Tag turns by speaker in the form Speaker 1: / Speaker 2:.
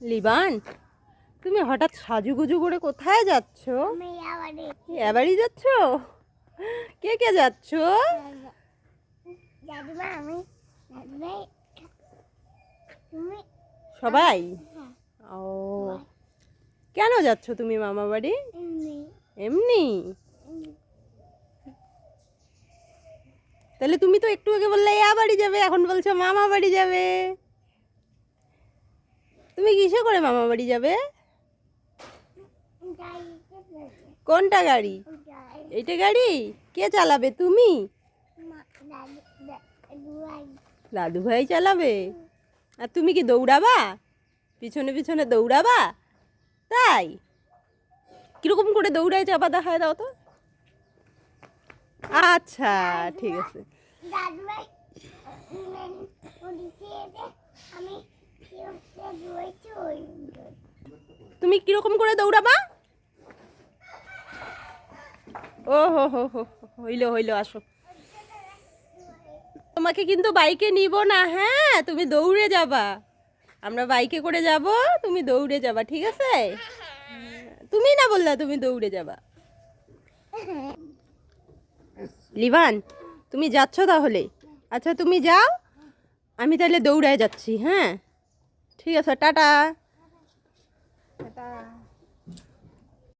Speaker 1: লিবান তুমি হঠাৎ সাজুগুজু করে কোথায় যাচ্ছ? এবারই যাচ্ছ? কে কে যাচ্ছ? সবাই?
Speaker 2: হ্যাঁ।
Speaker 1: ও। কেন যাচ্ছ তুমি মামা বাড়ি
Speaker 2: এমনি।
Speaker 1: তাহলে তুমি তো একটু আগে বললে এ বাড়ি যাবে এখন বলছো মামা বাড়ি যাবে। তুমি কিসে করে মামা বাড়ি যাবে? কোনটা গাড়ি? এইটা গাড়ি? কে চালাবে? তুমি?
Speaker 2: দাদু
Speaker 1: ভাই চালাবে? আর তুমি কি দৌড়াবা? পিছনে পিছনে দৌড়াবা? তাই? কীরকম করে দৌড়ায় চাপা দেখায় দাও তো। আচ্ছা ঠিক আছে।
Speaker 2: আমি
Speaker 1: তুমি কীরকম করে দৌড়াবা? ও, হো হো হো হইল হইল, আসো। তোমাকে কিন্তু বাইকে নিব না হ্যাঁ তুমি দৌড়ে যাবা। আমরা বাইকে করে যাব, তুমি দৌড়ে যাবা, ঠিক আছে? তুমি না বললা তুমি দৌড়ে যাবা। লিভান, তুমি যাচ্ছ তাহলে? আচ্ছা তুমি যাও, আমি তাহলে দৌড়ায় যাচ্ছি হ্যাঁ? ঠিক আছে, টাটা।
Speaker 2: ta